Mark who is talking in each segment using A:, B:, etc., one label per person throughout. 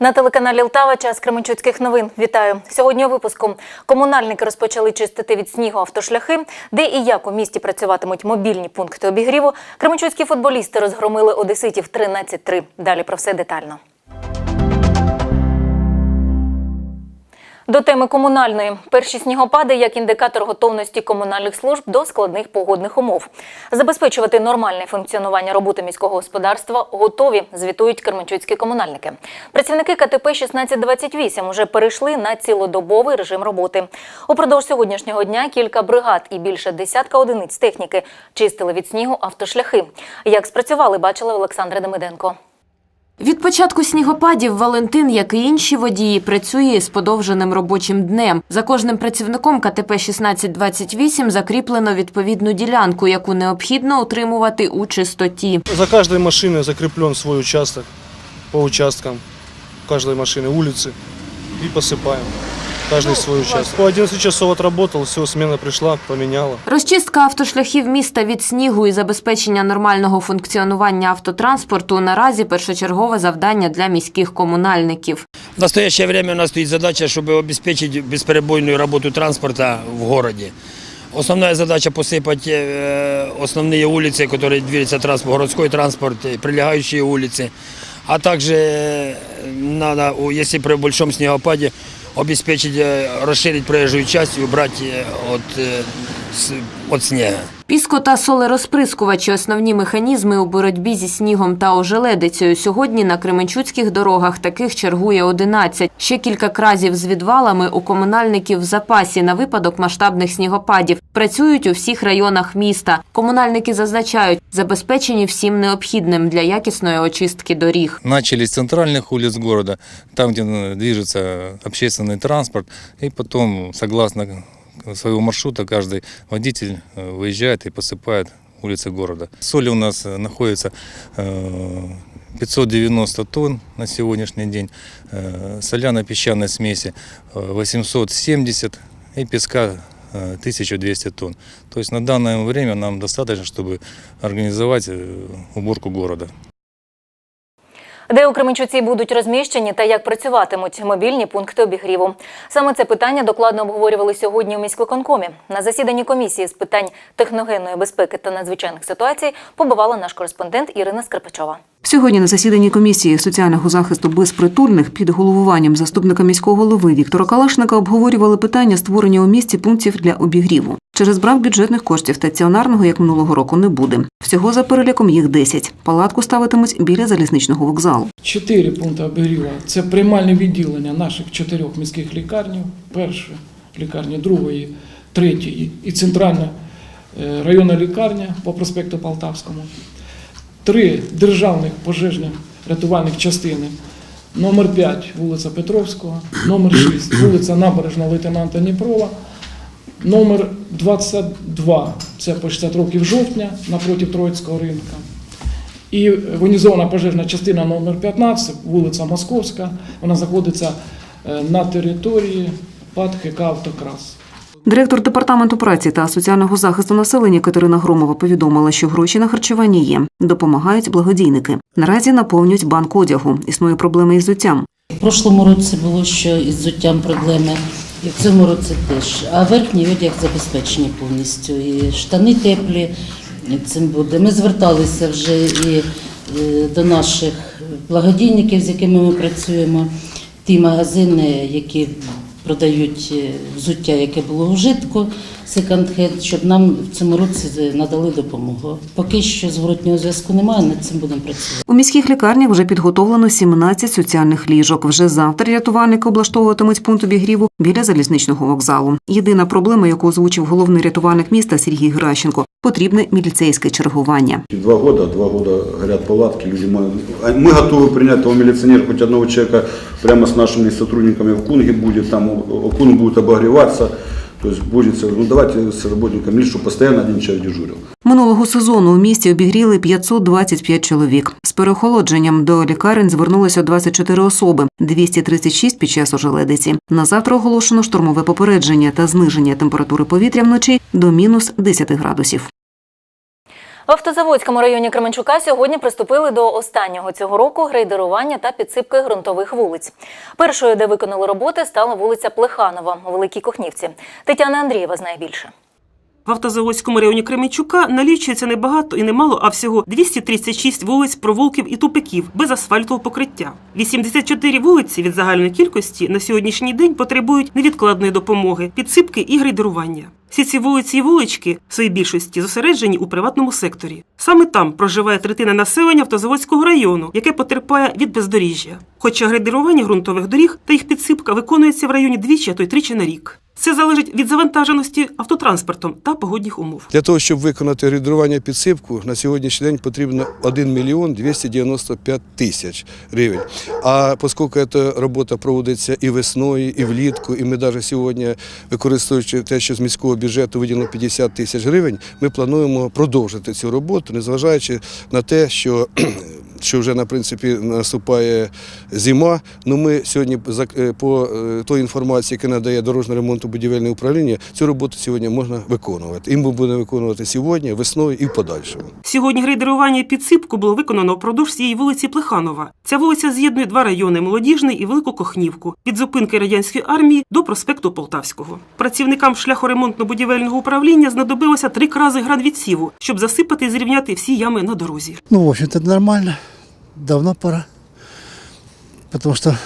A: На телеканалі Лтава час Кременчуцьких новин. Вітаю. Сьогодні у випуску комунальники розпочали чистити від снігу автошляхи, де і як у місті працюватимуть мобільні пункти обігріву. Кременчуцькі футболісти розгромили одеситів 13-3. Далі про все детально. До теми комунальної перші снігопади як індикатор готовності комунальних служб до складних погодних умов. Забезпечувати нормальне функціонування роботи міського господарства готові, звітують керменчуцькі комунальники. Працівники КТП 1628 уже перейшли на цілодобовий режим роботи. Упродовж сьогоднішнього дня кілька бригад і більше десятка одиниць техніки чистили від снігу автошляхи. Як спрацювали, бачила Олександра Демиденко.
B: Від початку снігопадів Валентин, як і інші водії, працює з подовженим робочим днем. За кожним працівником КТП 1628 закріплено відповідну ділянку, яку необхідно утримувати у чистоті.
C: За каждой машиной закреплен свой участок по участкам каждой машины, улицы и посыпаем. Каждый свой участок. По 11 часов отработал, все, смена пришла, поменяла.
B: Розчистка автошляхів міста від снігу і забезпечення нормального функціонування автотранспорту наразі першочергове завдання для міських комунальників.
D: В настоящее время у нас стоит задача, чтобы обеспечить бесперебойную работу транспорта в городе. Основная задача посыпать э, основные улицы, которые движется транспорт, городской транспорт, и прилегающие улицы. А также э, надо, у- если при большом снегопаде, обеспечить, э, расширить проезжую часть и убрать э, от, э, с- от снега.
B: Піско та солерозприскувачі – основні механізми у боротьбі зі снігом та ожеледицею. Сьогодні на кременчуцьких дорогах таких чергує 11. Ще кілька кразів з відвалами у комунальників в запасі на випадок масштабних снігопадів. Працюють у всіх районах міста. Комунальники зазначають, забезпечені всім необхідним для якісної очистки доріг.
E: Начали с центральных улиц города, там, где э, движется общественный транспорт, и потом, согласно своего маршрута, каждый водитель э, выезжает и посыпает улицы города. Соли у нас э, находится э, 590 тонн на сегодняшний день, э, соляно-песчаной смеси э, 870 и песка э, 1200 тонн. То есть на данное время нам достаточно, чтобы организовать э, уборку города.
A: Де у Кременчуці будуть розміщені та як працюватимуть мобільні пункти обігріву? Саме це питання докладно обговорювали сьогодні у міськвиконкомі. На засіданні комісії з питань техногенної безпеки та надзвичайних ситуацій побувала наш кореспондент Ірина Скрипачова.
F: Сьогодні на засіданні комісії соціального захисту безпритульних під головуванням заступника міського голови Віктора Калашника обговорювали питання створення у місті пунктів для обігріву. Через брак бюджетних коштів стаціонарного, як минулого року, не буде. Всього за переліком їх 10. Палатку ставитимуть біля залізничного вокзалу.
G: Чотири пункти обігріву. Це приймальне відділення наших чотирьох міських лікарнів. Першої лікарні, другої, третьої і центральна е, районна лікарня по проспекту Полтавському. Три державних пожежних рятувальних частини. Номер 5 вулиця Петровського, номер 6 вулиця Набережна лейтенанта Дніпрова, номер 22 це по 60 років жовтня напроти Троїцького ринка. І воєнізована пожежна частина номер 15, вулиця Московська, вона знаходиться е, на території ПАД ХК «Автокрас».
F: Директор департаменту праці та соціального захисту населення Катерина Громова повідомила, що гроші на харчування є. Допомагають благодійники. Наразі наповнюють банк одягу. Існує проблема із взуттям.
H: В прошлому році було що із взуттям проблеми, і в цьому році теж. А верхній одяг забезпечені повністю. І штани теплі і цим буде. Ми зверталися вже і е, до наших благодійників, з якими ми працюємо, ті магазини, які продають е, взуття, яке було вжитку, секонд-хенд, щоб нам в цьому році надали допомогу. Поки що зворотнього зв'язку немає, над цим будемо працювати.
F: У міських лікарнях вже підготовлено 17 соціальних ліжок. Вже завтра рятувальники облаштовуватимуть пункт обігріву біля залізничного вокзалу. Єдина проблема, яку озвучив головний рятувальник міста Сергій Гращенко, потрібне міліцейське чергування.
I: Два года, два года горят палатки, люди Мы готовы принять того милиционера, хоть одного человека прямо с нашими сотрудниками в Кунге будет, там о- Кунг будет обогреваться, то есть будет, ну давайте с работниками, чтобы постоянно один человек дежурил.
F: Минулого сезону у місті обігріли 525 чоловік. З переохолодженням до лікарень звернулося 24 особи, 236 під час ожеледиці. На завтра оголошено штурмове попередження та зниження температури повітря вночі до мінус 10 градусів.
A: В Автозаводському районі Кременчука сьогодні приступили до останнього цього року грейдерування та підсипки ґрунтових вулиць. Першою, де виконали роботи, стала вулиця Плеханова у Великій Кохнівці. Тетяна Андрієва знає більше.
J: В Автозаводському районі Кременчука налічується не багато і немало, а всього 236 вулиць, провулків і тупиків без асфальтового покриття. 84 вулиці від загальної кількості на сьогоднішній день потребують невідкладної допомоги, підсипки і грейдерування. Всі ці вулиці і вулички в своїй більшості зосереджені у приватному секторі. Саме там проживає третина населення Автозаводського району, яке потерпає від бездоріжжя. Хоча грейдерування ґрунтових доріг та їх підсипка виконується в районі двічі, а то й тричі на рік. Це залежить від завантаженості автотранспортом та погодних умов.
K: Для того, щоб виконати грейдерування підсипку, на сьогоднішній день потрібно 1 мільйон 295 тисяч гривень. А оскільки ця робота проводиться і весною, і влітку, і ми навіть сьогодні, використовуючи те, що з міського бюджету виділено 50 тисяч гривень, ми плануємо продовжити цю роботу, незважаючи на те, що що вже на принципі наступає зима. Ну ми сьогодні за- е, по е, той інформації, яка надає дорожньо ремонту будівельне управління, цю роботу сьогодні можна виконувати. І ми будемо виконувати сьогодні, весною і в подальшому.
J: Сьогодні грейдерування підсипку було виконано впродовж цієї вулиці Плеханова. Ця вулиця з'єднує два райони Молодіжний і Велику Кохнівку від зупинки радянської армії до проспекту Полтавського. Працівникам шляхоремонтно-будівельного управління знадобилося три крази гранвідсіву, щоб засипати і зрівняти всі ями на дорозі.
L: Ну, в общем-то, нормально. Давно пора. Потому что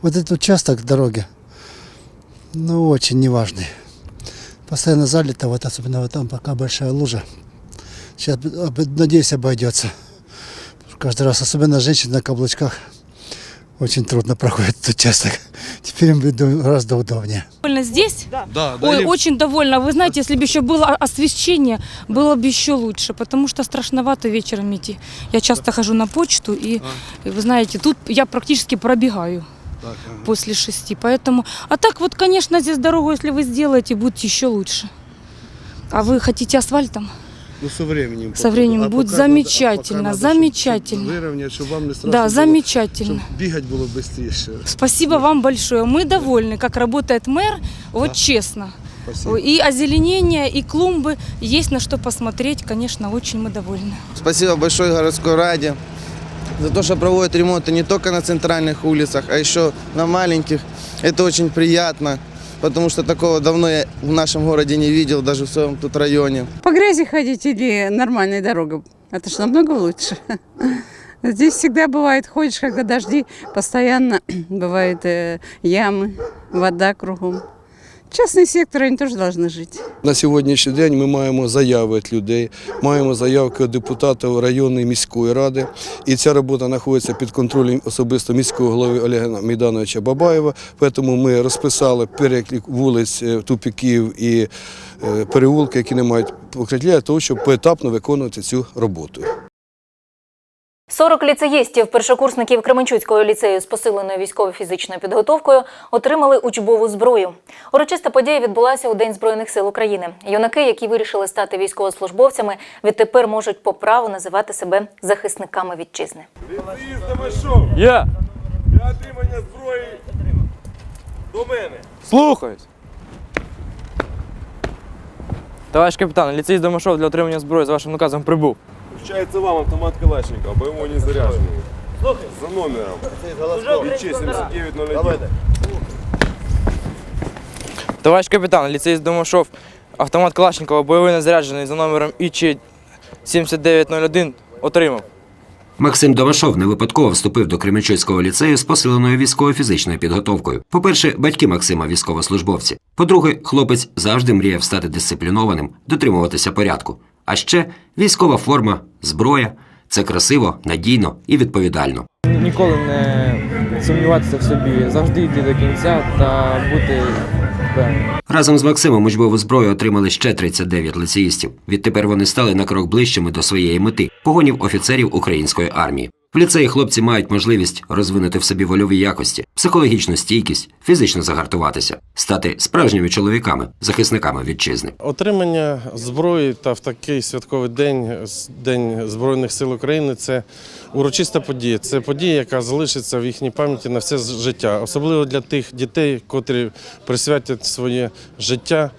L: вот этот участок дороги, ну, очень неважный. Постоянно залито, вот особенно вот там пока большая лужа. Сейчас, надеюсь, обойдется. Каждый раз, особенно женщины на каблучках, очень трудно проходит этот участок. Теперь им будет гораздо удобнее.
M: Довольно здесь?
K: Да,
M: Ой, очень довольна. Вы знаете, если бы еще было освещение, было бы еще лучше, потому что страшновато вечером идти. Я часто хожу на почту, и и вы знаете, тут я практически пробегаю после шести. Поэтому, а так вот, конечно, здесь дорогу, если вы сделаете, будет еще лучше. А вы хотите асфальтом?
K: Ну, со временем.
M: Со временем будет замечательно, замечательно.
K: Выровнять, чтобы вам не страшно
M: Да,
K: было,
M: замечательно.
K: чтобы бегать было быстрее.
M: Спасибо вам большое. Мы довольны, как работает мэр, вот честно.
K: Спасибо.
M: И озеленение, и клумбы. Есть на что посмотреть, конечно, очень мы довольны.
N: Спасибо большое городской раде за то, что проводят ремонты не только на центральных улицах, а еще на маленьких. Это очень приятно, потому что такого давно я в нашем городе не видел, даже в своем тут районе.
O: По грязи ходить или нормальной дорогой? Это же намного лучше. Здесь всегда бывает, ходишь, когда дожди, постоянно бывают э, ямы, вода кругом. Частный сектор, они тоже должны жить.
K: На сьогоднішній день ми маємо заяви від людей, маємо заявки депутатів районної міської ради. І ця робота знаходиться під контролем особисто міського голови Олега Мейдановича Бабаєва. Тому ми розписали перелік вулиць, е, тупіків і е, переулки, які не мають покриття, для того, щоб поетапно виконувати цю роботу.
A: 40 ліцеїстів, першокурсників Кременчуцького ліцею з посиленою військово-фізичною підготовкою отримали учбову зброю. Урочиста подія відбулася у День Збройних сил України. Юнаки, які вирішили стати військовослужбовцями, відтепер можуть по праву називати себе захисниками вітчизни.
P: Я. Для отримання зброї до мене. Слухаюсь. Товариш капітан, ліцей Домашов для отримання зброї з вашим наказом прибув.
Q: Вручається вам автомат Калашникова, бойового не заряджений. За номером. ІЧ 7901.
P: Товариш капітан, ліцей Домашов, автомат Калашникова, бойовий незаряджений за номером ІЧ 7901 отримав.
R: Максим Домашов не випадково вступив до Кременчуцького ліцею з посиленою військово-фізичною підготовкою. По-перше, батьки Максима військовослужбовці. По-друге, хлопець завжди мріяв стати дисциплінованим, дотримуватися порядку. А ще військова форма, зброя це красиво, надійно і відповідально.
P: Ніколи не сумніватися в собі, завжди йти до кінця та бути.
R: Разом з Максимом учбову зброю отримали ще 39 лицеїстів. Відтепер вони стали на крок ближчими до своєї мети погонів офіцерів української армії. В ліцеї хлопці мають можливість розвинути в собі вольові якості, психологічну стійкість, фізично загартуватися, стати справжніми чоловіками, захисниками вітчизни.
S: Отримання зброї та в такий святковий день, День Збройних сил України, це урочиста подія. Це подія, яка залишиться в їхній пам'яті на все життя, особливо для тих дітей, котрі присвятять своє життя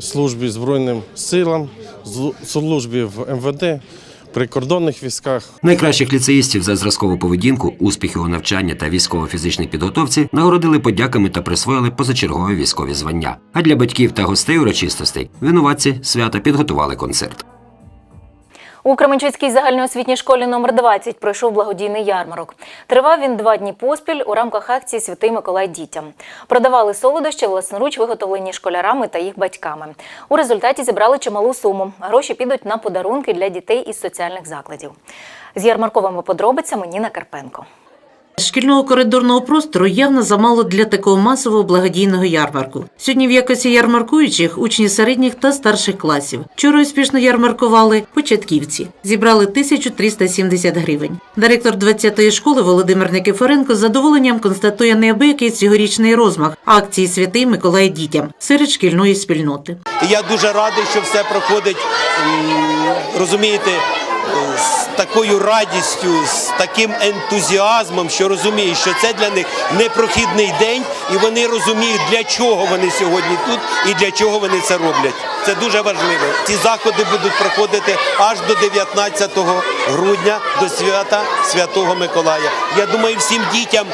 S: службі Збройним силам, службі в МВД, прикордонних військах.
R: Найкращих ліцеїстів за зразкову поведінку, успіхи у навчанні та військово-фізичній підготовці нагородили подяками та присвоїли позачергові військові звання. А для батьків та гостей урочистостей винуватці свята підготували концерт.
A: У Кременчуцькій загальноосвітній школі номер 20 пройшов благодійний ярмарок. Тривав він два дні поспіль у рамках акції Святий Миколай дітям. Продавали солодощі власноруч виготовлені школярами та їх батьками. У результаті зібрали чималу суму. Гроші підуть на подарунки для дітей із соціальних закладів. З ярмарковими подробицями Ніна Карпенко.
T: Шкільного коридорного простору явно замало для такого масового благодійного ярмарку. Сьогодні в якості ярмаркуючих учні середніх та старших класів. Вчора успішно ярмаркували початківці. Зібрали 1370 гривень. Директор 20-ї школи Володимир Никифоренко з задоволенням констатує неабиякий цьогорічний розмах акції Святий Миколай дітям серед шкільної спільноти.
U: Я дуже радий, що все проходить, розумієте, такою радістю, з таким ентузіазмом, що розуміють, що це для них непрохідний день, і вони розуміють, для чого вони сьогодні тут і для чого вони це роблять. Це дуже важливо. Ці заходи будуть проходити аж до 19 грудня, до свята Святого Миколая. Я думаю, всім дітям.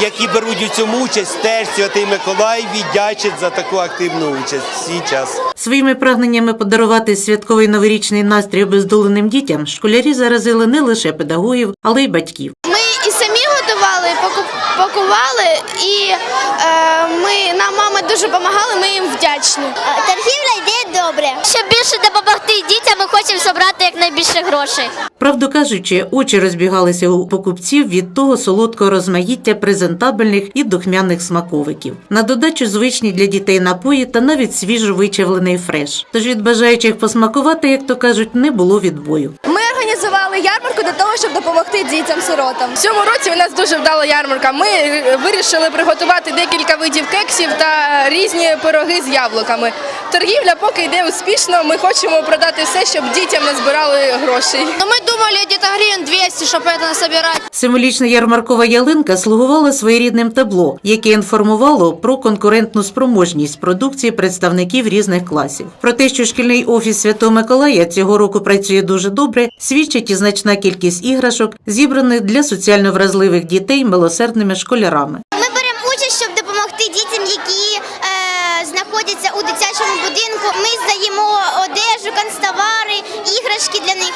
U: Які беруть у цьому участь, теж Святий Миколай віддячить за таку активну участь в свій час.
T: Своїми прагненнями подарувати святковий новорічний настрій обездоленим дітям школярі заразили не лише педагогів, але й батьків.
V: Ми і самі готували, пакували, і е, ми, нам мама дуже допомагала, ми їм вдячні. Торгівля йде добре. Щоб більше допомогти дітям, ми хочемо зібрати якнайбільше грошей.
T: Правду кажучи, очі розбігалися у покупців від того солодкого розмаїття презентабельних і духмяних смаковиків. На додачу звичні для дітей напої та навіть свіжо вичавлений фреш. Тож від бажаючих посмакувати, як то кажуть, не було відбою.
W: Ми організували ярмарку для того, щоб допомогти дітям-сиротам. В цьому році у нас дуже вдала ярмарка. Ми е, вирішили приготувати декілька видів кексів та різні пироги з яблуками. Торгівля поки йде успішно. Ми хочемо продати все, щоб дітям не збирали грошей.
V: Ну, ми думали, десь гривень 200, щоб це насобирати.
T: Символічна ярмаркова ялинка слугувала своєрідним табло, яке інформувало про конкурентну спроможність продукції представників різних класів. Про те, що шкільний офіс Святого Миколая цього року працює дуже добре, свідчить і значна кількість іграшок, зібраних для соціально вразливих дітей милосердними школярами.
V: Ми беремо участь, щоб допомогти дітям, які е, знаходяться у дитячому будинку. Ми здаємо одежу, канцтовари, іграшки для них.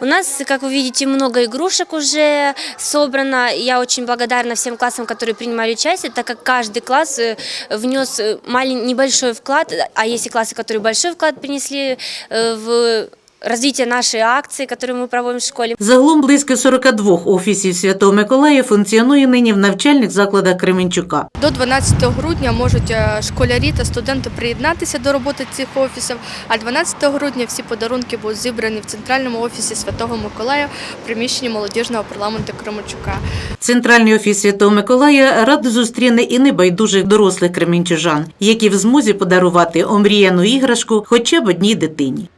X: У нас, как вы видите, много игрушек уже собрано. Я очень благодарна всем классам, которые принимали участие, так как каждый класс э, внес э, малень- небольшой вклад, а есть и классы, которые большой вклад принесли э, в развитие нашей акции, которую мы проводим в школе.
T: Загалом близько 42 офісів Святого Миколая функціонує нині в навчальних закладах Кременчука.
W: До 12 грудня можуть е, школярі та студенти приєднатися до роботи цих офісів. А 12 грудня всі подарунки будуть зібрані в центральному офісі Святого Миколая в приміщенні молодіжного парламенту Кременчука.
T: Центральний офіс Святого Миколая радо зустріне і небайдужих дорослих кременчужан, які в змозі подарувати омріяну іграшку хоча б одній дитині.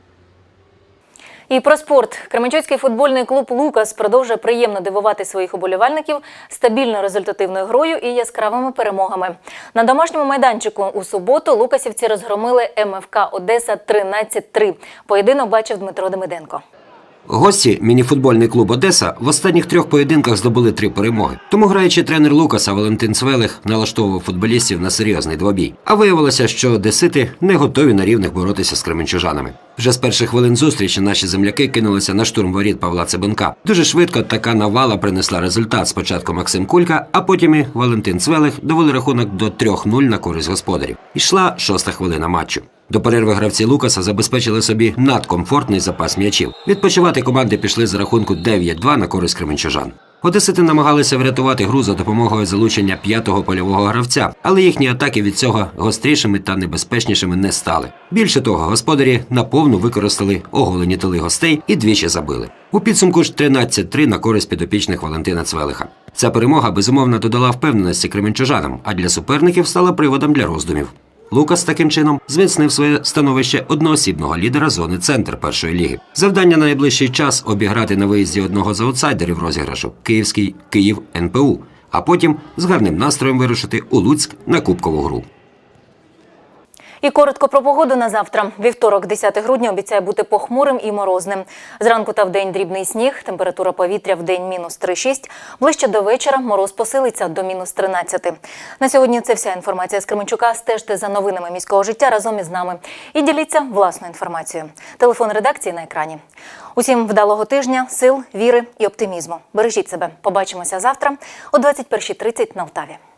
A: І про спорт. Кременчуцький футбольний клуб Лукас продовжує приємно дивувати своїх уболівальників стабільно результативною грою і яскравими перемогами. На домашньому майданчику у суботу лукасівці розгромили МФК Одеса 13-3. Поєдинок бачив Дмитро Демиденко.
R: Гості мініфутбольний клуб Одеса в останніх трьох поєдинках здобули три перемоги. Тому граючий тренер Лукаса Валентин Цвелих налаштовував футболістів на серйозний двобій. А виявилося, що одесити не готові на рівних боротися з кременчужанами. Вже з перших хвилин зустрічі наші земляки кинулися на штурм воріт Павла Цибенка. Дуже швидко така навала принесла результат. Спочатку Максим Кулька, а потім і Валентин Цвелих довели рахунок до 3-0 на користь господарів. Ішла шоста хвилина матчу. До перерви гравці Лукаса забезпечили собі надкомфортний запас м'ячів. Відпочивати команди пішли з рахунку 9-2 на користь кременчужан. Одесити намагалися врятувати гру за допомогою залучення п'ятого польового гравця, але їхні атаки від цього гострішими та небезпечнішими не стали. Більше того, господарі наповну використали оголені тили гостей і двічі забили. У підсумку ж 13-3 на користь підопічних Валентина Цвелиха. Ця перемога безумовно додала впевненості кременчужанам, а для суперників стала приводом для роздумів. Лукас таким чином зміцнив своє становище одноосібного лідера зони центр першої ліги. Завдання на найближчий час обіграти на виїзді одного з аутсайдерів розіграшу Київський Київ НПУ, а потім з гарним настроєм вирушити у Луцьк на кубкову гру.
A: І коротко про погоду на завтра. Вівторок, 10 грудня, обіцяє бути похмурим і морозним. Зранку та вдень дрібний сніг, температура повітря в день мінус 3,6. Ближче до вечора мороз посилиться до мінус 13. На сьогодні це вся інформація з Кременчука. Стежте за новинами міського життя разом із нами. І діліться власною інформацією. Телефон редакції на екрані. Усім вдалого тижня, сил, віри і оптимізму. Бережіть себе. Побачимося завтра о 21.30 на Втаві.